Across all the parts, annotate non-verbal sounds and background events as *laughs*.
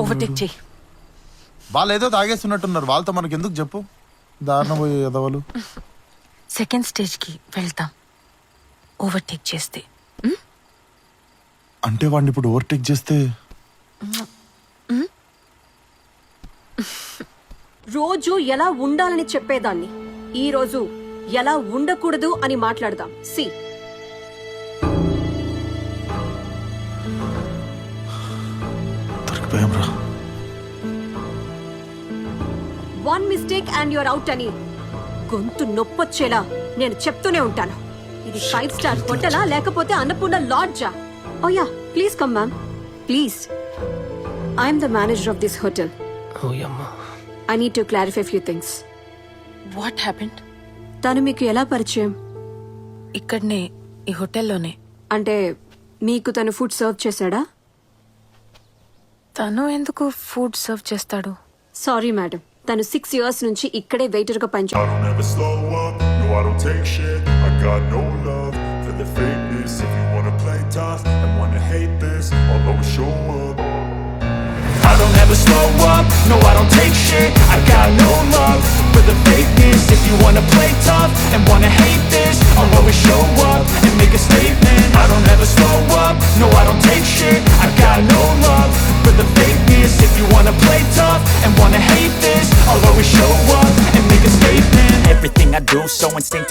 Overtake చేయి వాళ్ళు ఏదో తాగేస్తున్నట్టున్నారు. వాళ్ళతో మనకి ఎందుకు చెప్పు? దారుణ పోయే ఎదవలు సెకండ్ స్టేజ్కి వెళ్తాం. ఓవర్టేక్ చేస్తే. అంటే వాడిని ఇప్పుడు ఓవర్టేక్ చేస్తే? రోజు ఎలా ఉండాలని చెప్పేదాన్ని? ఈ రోజు ఎలా ఉండకూడదు అని మాట్లాడదాం. See one mistake and you're out అని గొంతు నొప్పొచ్చేలా నేను చెప్తూనే ఉంటాను. ఇది ఫైవ్ స్టార్ హోటలా లేకపోతే అన్నపూర్ణ లాడ్జా? ఓ yeah please come ma'am please I'm the manager of this hotel I need to clarify few things what happened తను మీకు ఎలా పరిచయం? ఇక్కడనే ఈ హోటల్లోనే. అంటే మీకు తను ఫుడ్ సర్వ్ చేశాడా? తను ఎందుకు ఫుడ్ సర్వ్ చేస్తాడు? సారీ మేడం తను సిక్స్ ఇయర్స్ నుంచి ఇక్కడే వెయిటర్ గా పనిచే I don't ever slow up, no I don't take shit I got no love for the fakeness If you wanna play tough and wanna hate this I'll always show up I don't ever slow up, no I don't take shit I got no love for the fakeness If you wanna play tough and wanna hate this I'll always show up and make a statement I don't ever slow up, no I don't take shit I got no love for the fakeness If you wanna play tough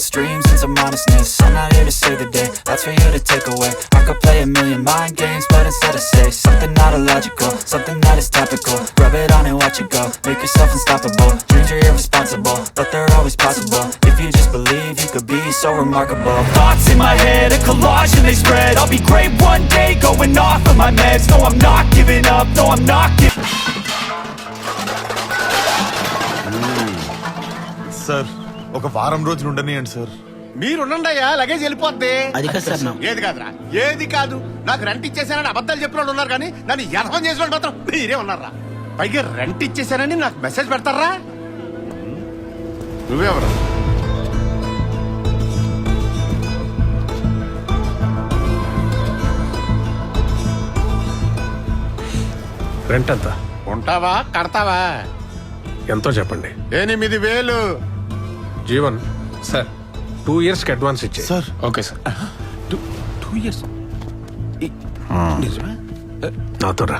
confidence, dreams and some honestness. I'm not here to save the day, that's for you to take away. I could play a million mind games, but instead I say Something not illogical, something that is topical. Rub it on and watch it go, make yourself unstoppable. Dreams are irresponsible, but they're always possible. If you just believe, you could be so remarkable. Thoughts in my head, a collage and they spread. I'll be great one day, going off of my meds. No, I'm not giving up, no, I'm not giving mm. Sir ఒక వారం రోజులు ఉండనియండి sir. మీరుండయ్యా luggage వెళ్ళిపోద్ది. అది కాదు sir నా- ఏది కాదురా? ఏది కాదు? నాకు రెంట్ ఇచ్చేసానని అబద్ధాలు చెప్పిన వాళ్ళు ఉన్నారు కానీ నన్ను యథం చేసిన వాళ్ళు మాత్రం మీరే ఉన్నారా పైగా రెంట్ ఇచ్చేసానని నాకు మెసేజ్ పెడతారా? నువ్వెవరు రెంట్ ఎంత? ఉంటావా? కడతావా? ఎంతో చెప్పండి. ఎనిమిది వేలు. జీవన్ సార్ టూ ఇయర్స్కి అడ్వాన్స్ ఇచ్చే sir. Okay sir. Two years? నాతో రా.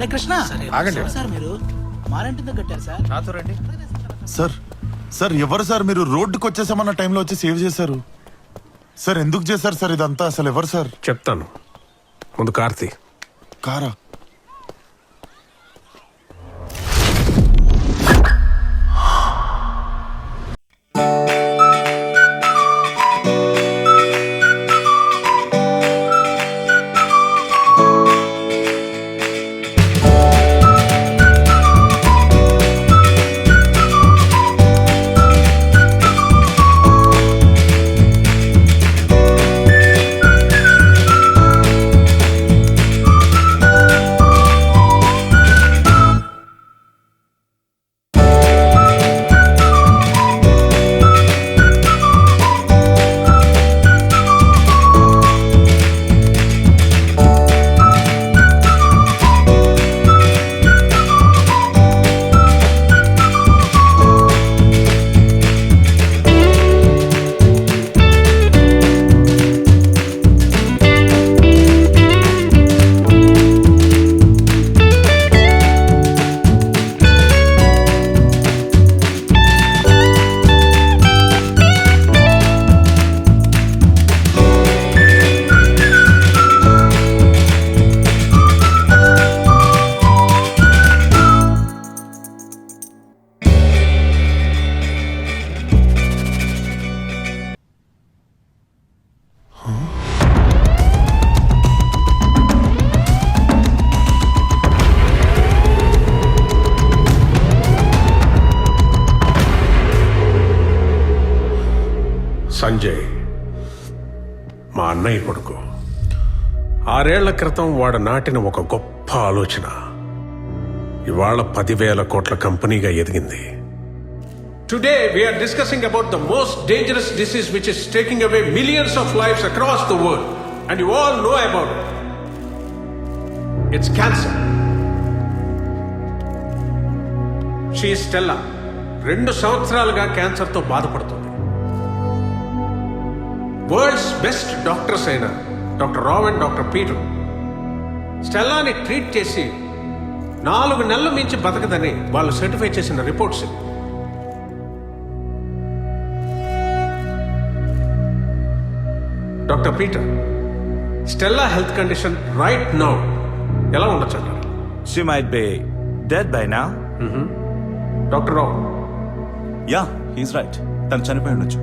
లే కృష్ణ! ఆగండి. సార్ మీరు మారంటిందో కట్టారు సార్? సార్ సార్ ఎవరు సార్ మీరు రోడ్డుకి వచ్చేసామన్న టైంలో వచ్చి సేవ్ చేశారు? సార్ ఎందుకు చేశారు సార్ ఇదంతా? అసలు ఎవరు సార్? చెప్తాను. ముందు కార్తీ. కారా? మా అన్నయ్య కొడుకు. ఆరేళ్ళ క్రితం వాడు నాటిన ఒక గొప్ప ఆలోచన. ఇవాళ పదివేల కోట్ల కంపెనీగా ఎదిగింది. Today we're discussing about the most dangerous disease which is taking away millions of lives across the world and you all know about it's cancer she Stella రెండు సంవత్సరాలుగా క్యాన్సర్తో బాధపడుతుంది. వరల్డ్స్ బెస్ట్ డాక్టర్స్ అయిన doctor Rao and doctor Peter స్టెల్లాని treat చేసి నాలుగు నెలల మించి బతకదని వాళ్ళు సర్టిఫై చేసిన reports. Doctor Peter Stella health condition right now ఎలా ఉండొచ్చు అంటారు She might be dead by now. Doctor Rao Yeah, he's right. తను చనిపోయి ఉండొచ్చు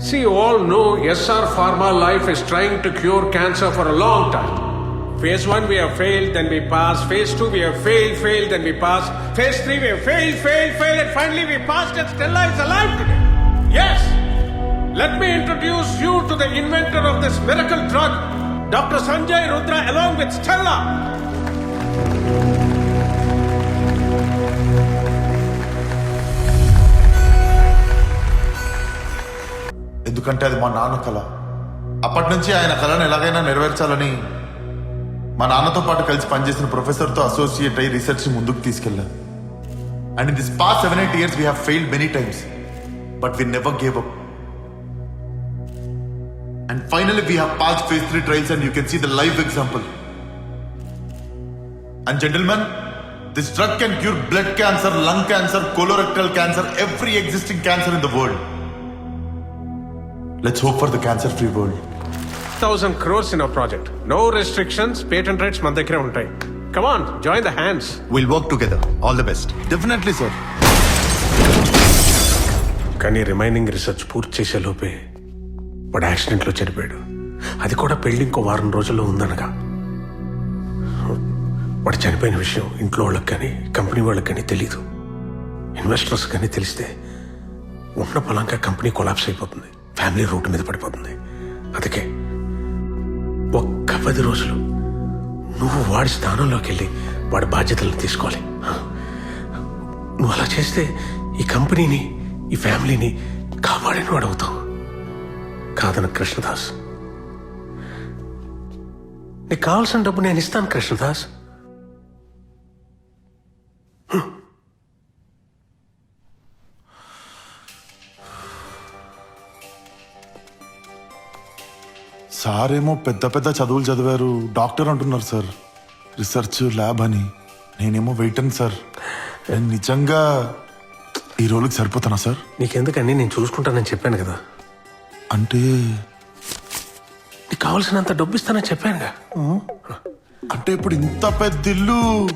See, you all know SR Pharma Life is trying to cure cancer for a long time. Phase 1 we have failed, then we pass. Phase 2 we have failed, failed, then we pass. Phase 3 we have failed, failed, failed, and finally we passed and Stella is alive today. Yes! Let me introduce you to the inventor of this miracle drug, Dr. Sanjay Rudra, along with Stella. ఎందుకంటే అది మా నాన్న కళ అప్పటి నుంచి ఆయన కళను ఎలాగైనా నెరవేర్చాలని మా నాన్నతో పాటు కలిసి పనిచేసిన ప్రొఫెసర్తో అసోసియేట్ అయ్యి రీసెర్చ్ ముందుకు తీసుకెళ్ళా. And in this past seven eight years we have failed many times but we never gave up and finally we have passed phase three trials and you can see the live example and gentlemen this drug can cure blood cancer lung cancer colorectal cancer every existing cancer in the world Let's hope for the cancer free world. 1000 crores in our project. No restrictions, patent rights మన దగ్గరే ఉంటాయి. Come on, join the hands. Will work together all the best Definitely, sir. కానీ remaining research పూర్తి చేసే లోపే వాడు యాక్సిడెంట్లో చనిపోయాడు అది కూడా పెళ్ళి ఇంకో వారం రోజుల్లో ఉందనగా వాడు చనిపోయిన విషయం ఇంట్లో వాళ్ళకి కానీ కంపెనీ వాళ్ళకి కానీ తెలీదు ఇన్వెస్టర్స్ కానీ తెలిస్తే ఉన్న పొలంగా కంపెనీ కొలాప్స్ అయిపోతుంది ఫ్యామిలీ రూట్ మీద పడిపోతుంది. అందుకే ఒక్క పది రోజులు నువ్వు వాడి స్థానంలోకి వెళ్ళి వాడి బాధ్యతలను తీసుకోవాలి. నువ్వు అలా చేస్తే ఈ కంపెనీని ఈ ఫ్యామిలీని కాపాడిన వాడు అవుతావు. కాదన కృష్ణదాస్. నీకు కావాల్సిన డబ్బు నేను ఇస్తాను కృష్ణదాస్. సార్ ఏమో పెద్ద పెద్ద చదువులు చదివారు. డాక్టర్ అంటున్నారు సార్. రీసెర్చ్ ల్యాబ్ అని. నేనేమో వెయిటన్ సార్. నేను నిజంగా ఈ రోజుకి సరిపోతానా సార్? నీకెందుకని నేను చూసుకుంటానని చెప్పాను కదా. అంటే? నీకు కావాల్సినంత డబ్బు ఇస్తానని చెప్పానుగా అంటే ఇప్పుడు ఇంత పెద్ద ఇల్లు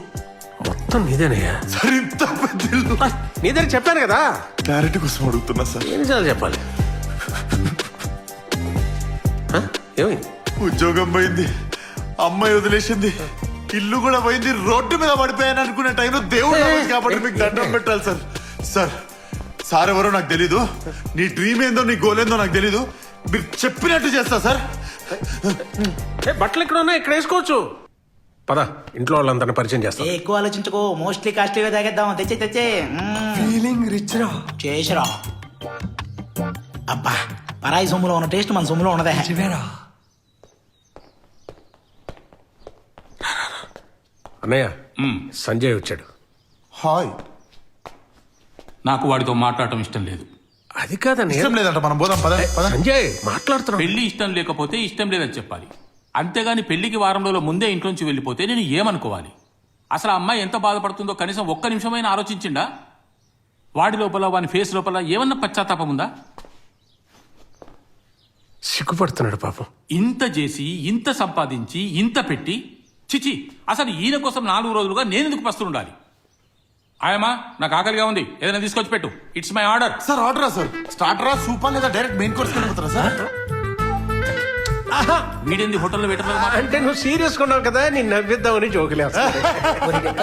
మొత్తం నీదేనయ్యా. సార్ ఇంత పెద్ద ఇల్లు నీదని చెప్పాను కదా. క్లారిటీ కోసం అడుగుతున్నా సార్. చెప్పాలి? హ? ఏమైంది? ఉద్యోగం పోయింది. అమ్మాయి వదిలేసింది. ఇల్లు కూడా పోయింది. రోడ్డు మీద పడిపోయాను అనుకునే టైంలో దేవుడు కాబట్టి మీకు దండం పెట్టాలి సార్. సార్ సార్ ఎవరో నాకు తెలీదు. నీ డ్రీమ్ ఏందో నీ గోల్ ఏందో నాకు తెలీదు. మీరు చెప్పినట్టు చేస్తా సార్. ఏ, బట్టలు ఇక్కడ ఉన్నాయి? ఇక్కడ వేసుకోవచ్చు. పద ఇంట్లో వాళ్ళందరిని పరిచయం ఏ చేస్తాం ఎక్కువ ఆలోచించుకో. మోస్ట్లీ కాస్ట్లీగా తాగేద్దాం. తెచ్చే తెచ్చే. ఫీలింగ్ రిచ్ రా. చేసిరా అబ్బా పరాయి సొమ్ములో ఉన్న టేస్ట్ మన సొమ్ములో ఉన్నదే. అన్నయ్య సంజయ్ వచ్చాడు. హాయ్. నాకు వాడితో మాట్లాడటం ఇష్టం లేదు. అది కాదన్నయ్య. ఇష్టం లేదంట మనం పోదాం పద పద. సంజయ్ మాట్లాడుతున్నాం పెళ్ళి ఇష్టం లేకపోతే ఇష్టం లేదని చెప్పాలి. అంతేగాని పెళ్ళికి వారం రోజుల ముందే ఇంట్లోంచి వెళ్ళిపోతే నేను ఏమనుకోవాలి? అసలు ఆ అమ్మాయి ఎంత బాధపడుతుందో కనీసం ఒక్క నిమిషమైనా ఆలోచించిండా? వాడి లోపల వాని ఫేస్ లోపల ఏమన్నా పశ్చాత్తాపం ఉందా? సిగ్గుపడుతున్నాడు పాపం. ఇంత చేసి ఇంత సంపాదించి ఇంత పెట్టి చిచి అసలు ఈయన కోసం నాలుగు రోజులుగా నేను ఎందుకు పస్తు ఉండాలి ఆయమ్మా నాకు ఆకలిగా ఉంది. ఏదైనా తీసుకొచ్చి పెట్టు. ఇట్స్ మై ఆర్డర్ సార్ ఆర్డరా సార్. స్టార్టరా సూపర్ లేదా డైరెక్ట్ మెయిన్ కోర్స్ వెళ్ళిపోతారా సార్? వీడింది హోటల్లో పెట్టలేదు అంటే నువ్వు సీరియస్ ఉన్నావు కదా నేను నవ్విద్దామని జోకులేస్తా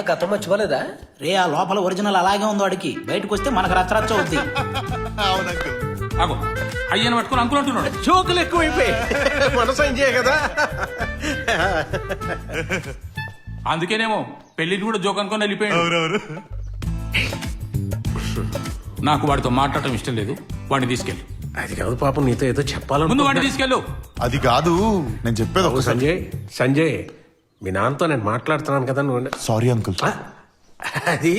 గతం మర్చిపోలేదా రే ఆ లోపల ఒరిజినల్ అలాగే ఉంది వాడికి బయటకు వస్తే మనకు రచ్చరచ్చ అవుద్ది. *laughs* అవును అంకుల్ ఆగో. అయ్యని పట్టుకుని అంకుల్ అంటున్నాడు. *laughs* జోకులు ఎక్కువైపోయి. మనసు ఎంజాయ్ కదా. అందుకేనేమో పెళ్ళిని కూడా జోక్ అనుకొని వెళ్ళిపోయాడు. నాకు వాడితో మాట్లాడటం ఇష్టం లేదు. వాడిని తీసుకెళ్ళు. అది కాదు పాపం నీతో ఏదో ముందు చెప్పాలను వాడిని తీసుకెళ్ళు. అది కాదు నేను చెప్పేది ఒకసారి సంజయ్ సంజయ్ మీ నాన్నతో నేను మాట్లాడుతున్నాను కదా నువ్వు సారీ అంకుల్ అది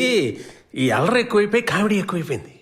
ఈ అల్లరి ఎక్కువైపోయి కామెడీ ఎక్కువైపోయింది.